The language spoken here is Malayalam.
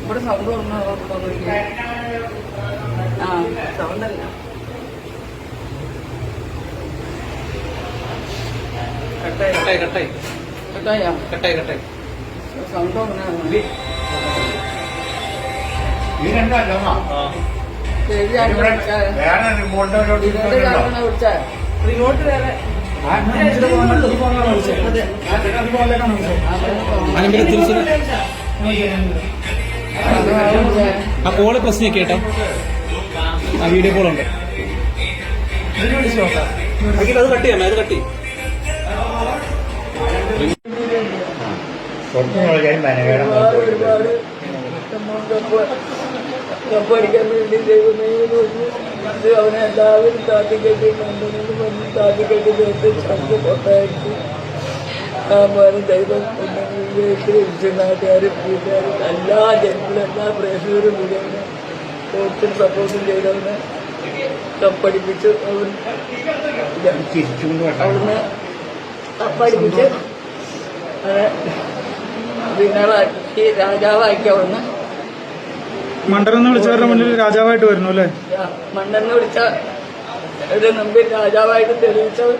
ഇവിടെ സൗണ്ട് ഒന്നും ആ സൗണ്ട് അല്ല കട്ടായി കട്ടായി കട്ടായി കട്ടായോ കട്ടായി കട്ടായി സൗണ്ട് ഈ രണ്ടല്ലോ വിളിച്ചാൽ വിളിച്ചാൽ റിമോട്ട് വേറെ. തിരിച്ചു ആ കോൾ പ്രസ് കേട്ടോ ആ വീഡിയോ കോൾ ഉണ്ട് അത് കട്ട് ചെയ്യണം അത് കട്ട് ചെയ്യും ഇത് അവനെ എല്ലാവരും താത്തിക്കെട്ടി കണ്ടെന്ന് പറഞ്ഞ് താത്തിക്കെട്ടി ചേർത്ത് ശബ്ദം കൊണ്ടായിട്ട് ആ മോനെ ദൈവം വീട്ടിൽ നാട്ടുകാരും വീട്ടുകാരും എല്ലാ ജനങ്ങളും എല്ലാ പ്രേക്ഷകരും മുഴുവനെ ഒത്തിരി സപ്പോർട്ടും ചെയ്തവനെ കപ്പടിപ്പിച്ച് അവൻ അവിടുന്ന് കപ്പടിപ്പിച്ച് അത് വിനളാക്കി രാജാവാക്കി അവിടുന്ന് മണ്ടനെന്ന് വിളിച്ചവരുടെ മുന്നിൽ രാജാവായിട്ട് വരുന്നു അല്ലേ? മണ്ണെന്ന് വിളിച്ച രാജാവായിട്ട് തെളിയിച്ചവർ